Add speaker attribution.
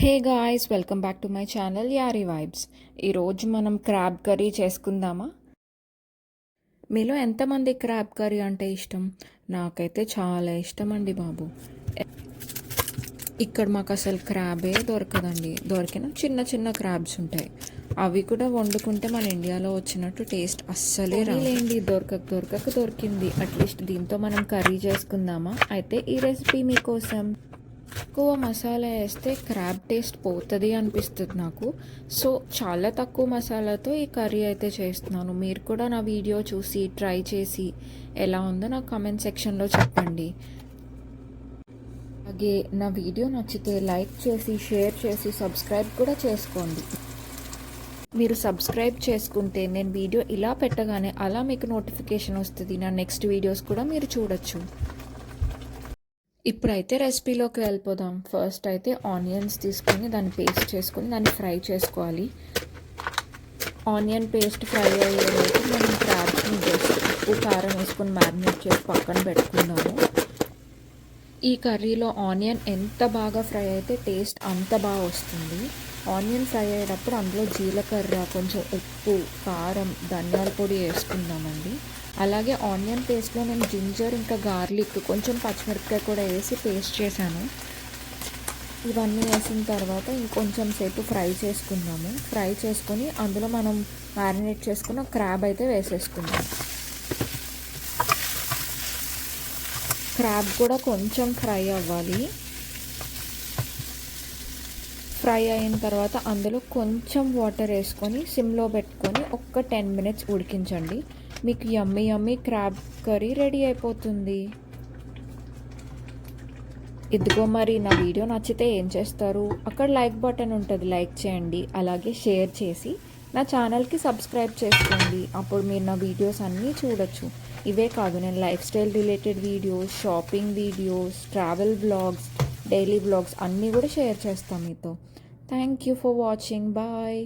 Speaker 1: Hey guys welcome back to my channel Yaari vibes. ఈరోజు మనం crab curry చేసుకుందామా? మీలో ఎంతమంది క్రాబ్ కర్రీ అంటే ఇష్టం? నాకైతే చాలా ఇష్టం అండి బాబు. ఇక్కడ మాకు అసలు క్రాబే దొరకదండి. దొరికిన చిన్న చిన్న క్రాబ్స్ ఉంటాయి. అవి కూడా వండుకుంటే మన ఇండియాలో వచ్చినట్టు టేస్ట్ అస్సలే రాలేండి దొరకక దొరకక దొరికింది. అట్లీస్ట్ దీంతో మనం కర్రీ చేసుకుందామా? అయితే ఈ రెసిపీ మీకోసం ఎక్కువ మసాలా వేస్తే క్రాబ్ టేస్ట్ పోతుంది అనిపిస్తుంది నాకు. సో చాలా తక్కువ మసాలాతో ఈ కర్రీ అయితే చేస్తున్నాను. మీరు కూడా నా వీడియో చూసి ట్రై చేసి ఎలా ఉందో నాకు కామెంట్ సెక్షన్లో చెప్పండి. అలాగే నా వీడియో నచ్చితే లైక్ చేసి షేర్ చేసి సబ్స్క్రైబ్ కూడా చేసుకోండి. మీరు సబ్స్క్రైబ్ చేసుకుంటే నేను వీడియో ఇలా పెట్టగానే అలా మీకు నోటిఫికేషన్ వస్తుంది. నా నెక్స్ట్ వీడియోస్ కూడా మీరు చూడొచ్చు. ఇప్పుడైతే రెసిపీలోకి వెళ్ళిపోదాం. ఫస్ట్ అయితే ఆనియన్స్ తీసుకొని దాన్ని పేస్ట్ చేసుకొని దాన్ని ఫ్రై చేసుకోవాలి. ఆనియన్ పేస్ట్ ఫ్రై అయ్యేలోపు మనం క్రాబ్స్ని జస్ట్ ఉప్పు కారం వేసుకొని మ్యారినేట్ చేసి పక్కన పెట్టుకుందాము. ఈ కర్రీలో ఆనియన్ ఎంత బాగా ఫ్రై అయితే టేస్ట్ అంత బాగా వస్తుంది. ఆనియన్ ఫ్రై అయ్యేటప్పుడు అందులో జీలకర్ర కొంచెం ఉప్పు కారం ధనియాల పొడి వేసుకుందామండి. అలాగే ఆనియన్ పేస్ట్లో నేను జింజర్ ఇంకా గార్లిక్ కొంచెం పచ్చిమిరపకాయ కూడా వేసి పేస్ట్ చేశాను. ఇవన్నీ వేసిన తర్వాత ఇంకొంచెం సేపు ఫ్రై చేసుకుందాము. ఫ్రై చేసుకొని అందులో మనం మ్యారినేట్ చేసుకున్న క్రాబ్ అయితే వేసేసుకుందాం. క్రాబ్ కూడా కొంచెం ఫ్రై అవ్వాలి. ఫ్రై అయిన తర్వాత అందులో కొంచెం వాటర్ వేసుకొని సిమ్లో పెట్టుకొని ఒక్క టెన్ మినిట్స్ ఉడికించండి. మీకు yummy yummy crab curry ready అయిపోతుంది. ఇదిగో మరి నా వీడియో నచ్చితే ఏం చేస్తారు? అక్కడ లైక్ బటన్ ఉంటుంది లైక్ చేయండి. అలాగే షేర్ చేసి నా ఛానల్కి సబ్స్క్రైబ్ చేసుకోండి. అప్పుడు మీరు నా వీడియోస్ అన్నీ చూడొచ్చు. ఇవే కాదు నేను lifestyle related videos shopping videos travel blogs daily blogs అన్నీ కూడా షేర్ చేస్తాను మీతో. Thank you for watching. Bye.